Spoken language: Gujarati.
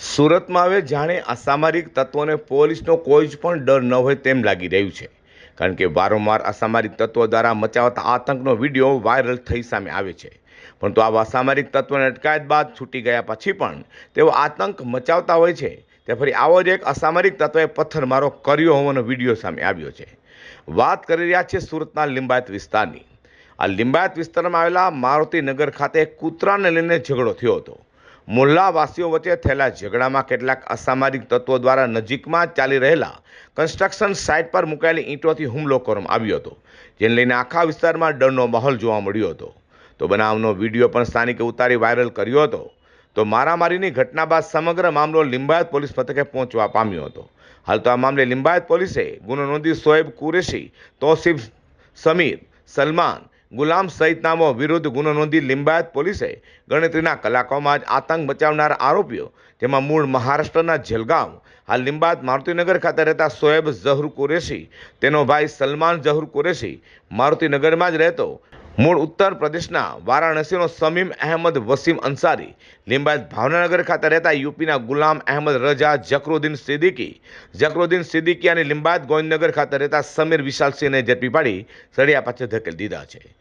સુરતમાં હવે જાણે અસામરિક તત્વોને પોલીસનો કોઈ જ પણ ડર ન હોય તેમ લાગી રહ્યું છે. કારણ કે વારંવાર અસામરિક તત્વો દ્વારા મચાવતા આતંકનો વીડિયો વાયરલ થઈ સામે આવે છે. પરંતુ આવા અસામરિક તત્વોને અટકાયત બાદ છૂટી ગયા પછી પણ તેઓ આતંક મચાવતા હોય છે. તે ફરી આવો જ એક અસામરિક તત્વએ પથ્થરમારો કર્યો હોવાનો વીડિયો સામે આવ્યો છે. વાત કરી રહ્યા છે સુરતના લિંબાયત વિસ્તારની. આ લિંબાયત વિસ્તારમાં આવેલા મારુતિનગર ખાતે કૂતરાને લઈને ઝઘડો થયો હતો. મોહલ્લાવાસીઓ વચ્ચે થયેલા ઝઘડામાં કેટલાક અસામાજિક તત્વો દ્વારા નજીકમાં ચાલી રહેલા કન્સ્ટ્રક્શન સાઇટ પર મુકાયેલી ઈંટોથી હુમલો કરવામાં આવ્યો હતો, જેને લઈને આખા વિસ્તારમાં ડરનો માહોલ જોવા મળ્યો હતો. તો બનાવનો વીડિયો પણ સ્થાનિકે ઉતારી વાયરલ કર્યો હતો. તો મારામારીની ઘટના બાદ સમગ્ર મામલો લિંબાયત પોલીસ મથકે પહોંચવા પામ્યો હતો. હાલ તો આ મામલે લિંબાયત પોલીસે ગુનો નોંધી સોએબ કુરેશી, તોસીફ સમીર, સલમાન ગુલામ સહિતનામો વિરુદ્ધ ગુનો નોંધી લિંબાયત પોલીસે ગણતરીના કલાકોમાં જ આતંક મચાવનાર આરોપીઓ, જેમાં મૂળ મહારાષ્ટ્રના જલગાંવ, હાલ લિંબાયત મારુતિનગર ખાતે રહેતા સોએબ ઝહુર કુરેશી, તેનો ભાઈ સલમાન ઝહુર કુરેશી મારુતિનગરમાં જ રહેતો. મૂળ ઉત્તર પ્રદેશના વારાણસીનો સમીમ અહેમદ વસીમ અંસારી, લિંબાયત ભાવનગર ખાતે રહેતા યુપીના ગુલામ અહેમદ રજા જકરુદ્દીન સિદ્દીકી જકરુદ્દીન સિદ્દીકી અને લિંબાયત ગોવિંદનગર ખાતે રહેતા સમીર વિશાલસિંહને ઝડપી પાડી સળિયા પાછળ ધકેલી દીધા છે.